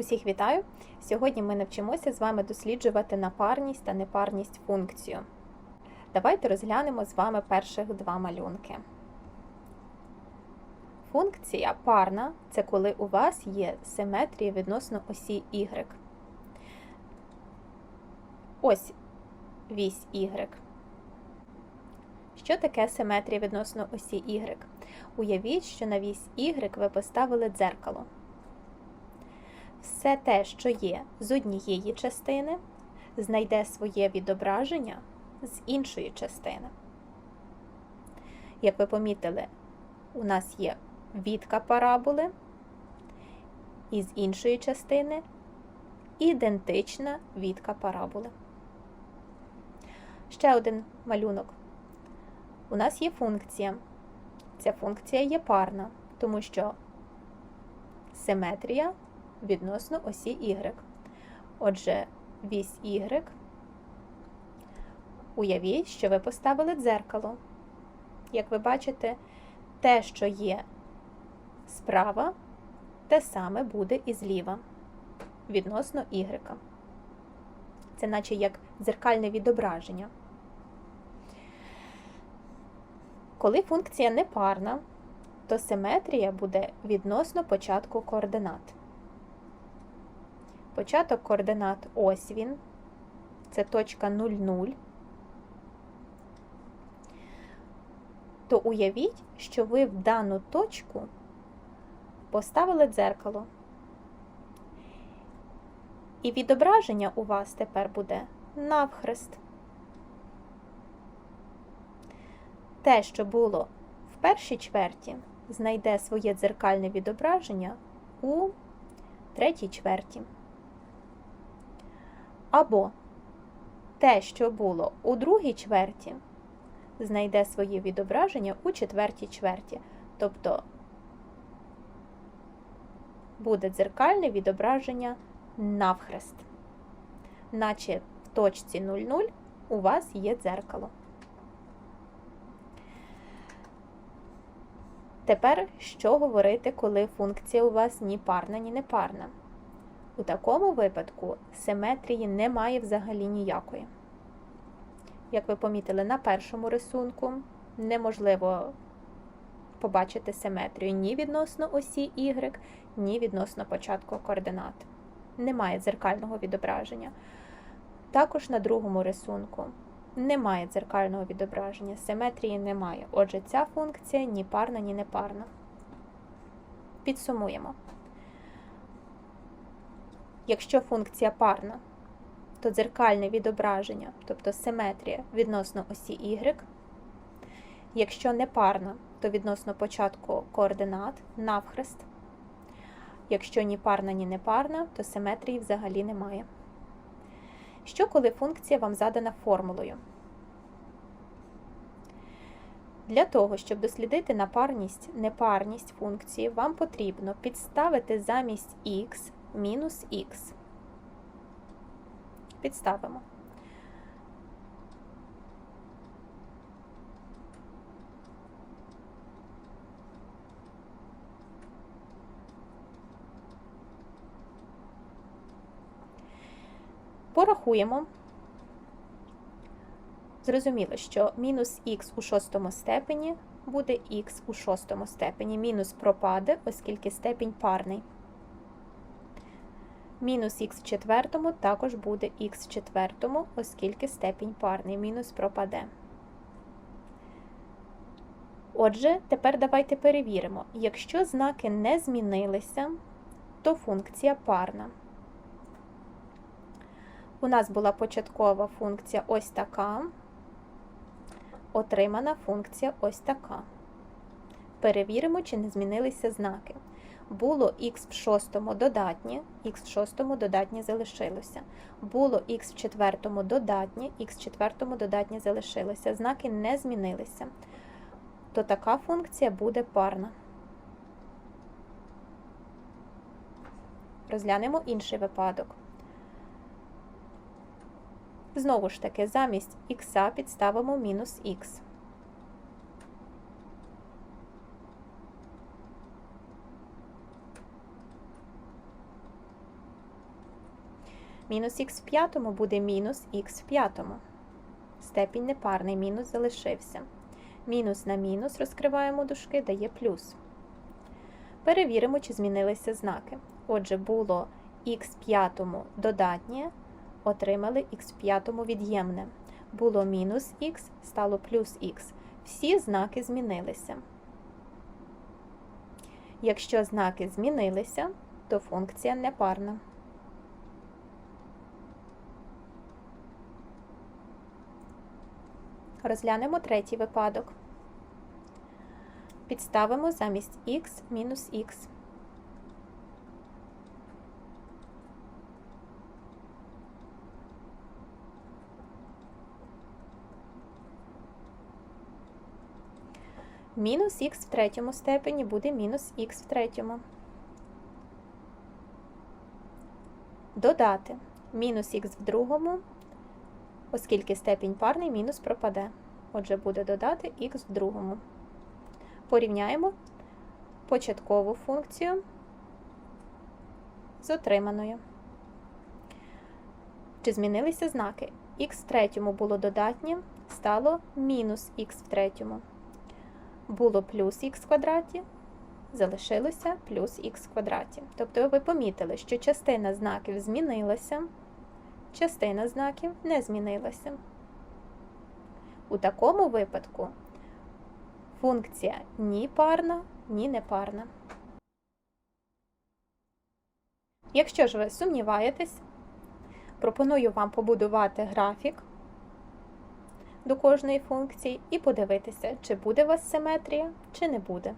Усіх вітаю! Сьогодні ми навчимося з вами досліджувати напарність та непарність функцію. Давайте розглянемо з вами перших два малюнки. Функція парна це коли у вас є симетрія відносно осі y. Ось вісь y. Що таке симетрія відносно осі y? Уявіть, що на вісь y ви поставили дзеркало. Все те, що є з однієї частини, знайде своє відображення з іншої частини. Як ви помітили, у нас є відка параболи, і з іншої частини ідентична відка параболи. Ще один малюнок. У нас є функція. Ця функція є парна, тому що симетрія відносно осі Y. Отже, вісь Y. Уявіть, що ви поставили дзеркало. Як ви бачите, те, що є справа, те саме буде і зліва відносно Y. Це наче як дзеркальне відображення. Коли функція непарна, то симетрія буде відносно початку координат. Початок координат ось він, це точка 00. То уявіть, що ви в дану точку поставили дзеркало. І відображення у вас тепер буде навхрест. Те, що було в першій чверті, знайде своє дзеркальне відображення у третій чверті. Або те, що було у другій чверті, знайде своє відображення у четвертій чверті. Тобто буде дзеркальне відображення навхрест. Наче в точці 00 у вас є дзеркало. Тепер що говорити, коли функція у вас ні парна, ні непарна? У такому випадку симетрії немає взагалі ніякої. Як ви помітили на першому рисунку, неможливо побачити симетрію ні відносно осі Y, ні відносно початку координат. Немає дзеркального відображення. Також на другому рисунку немає дзеркального відображення, симетрії немає. Отже, ця функція ні парна, ні непарна. Підсумуємо. Якщо функція парна, то дзеркальне відображення, тобто симетрія відносно осі Y. Якщо не парна, то відносно початку координат навхрест. Якщо ні парна, ні непарна, то симетрії взагалі немає. Що коли функція вам задана формулою? Для того, щоб дослідити напарність, непарність функції, вам потрібно підставити замість х мінус х. Підставимо. Порахуємо. Зрозуміло, що мінус х у шостому степені буде х у шостому степені. Мінус пропаде, оскільки степінь парний. Мінус х в четвертому також буде х в четвертому, оскільки степінь парний. Мінус пропаде. Отже, тепер давайте перевіримо. Якщо знаки не змінилися, то функція парна. У нас була початкова функція ось така, отримана функція ось така. Перевіримо, чи не змінилися знаки. Було х в шостому додатнє, х в шостому додатнє залишилося. Було х в четвертому додатнє, х в четвертому додатнє залишилося. Знаки не змінилися. То така функція буде парна. Розглянемо інший випадок. Знову ж таки, замість х підставимо мінус х. Мінус х в п'ятому буде мінус х в п'ятому. Степінь непарний, мінус залишився. Мінус на мінус розкриваємо дужки, дає плюс. Перевіримо, чи змінилися знаки. Отже, було х в п'ятому додатнє, отримали х в п'ятому від'ємне. Було мінус х, стало плюс х. Всі знаки змінилися. Якщо знаки змінилися, то функція непарна. Розглянемо третій випадок. Підставимо замість х мінус х. Мінус х в третьому степені буде мінус х в третьому. Додати мінус х в другому, оскільки степінь парний, мінус пропаде. Отже, буде додати х в другому. Порівняємо початкову функцію з отриманою. Чи змінилися знаки? х в третьому було додатнє, стало мінус х в третьому. Було плюс х в квадраті, залишилося плюс х в квадраті. Тобто ви помітили, що частина знаків змінилася, частина знаків не змінилася. У такому випадку функція ні парна, ні непарна. Якщо ж ви сумніваєтесь, пропоную вам побудувати графік до кожної функції і подивитися, чи буде у вас симетрія, чи не буде.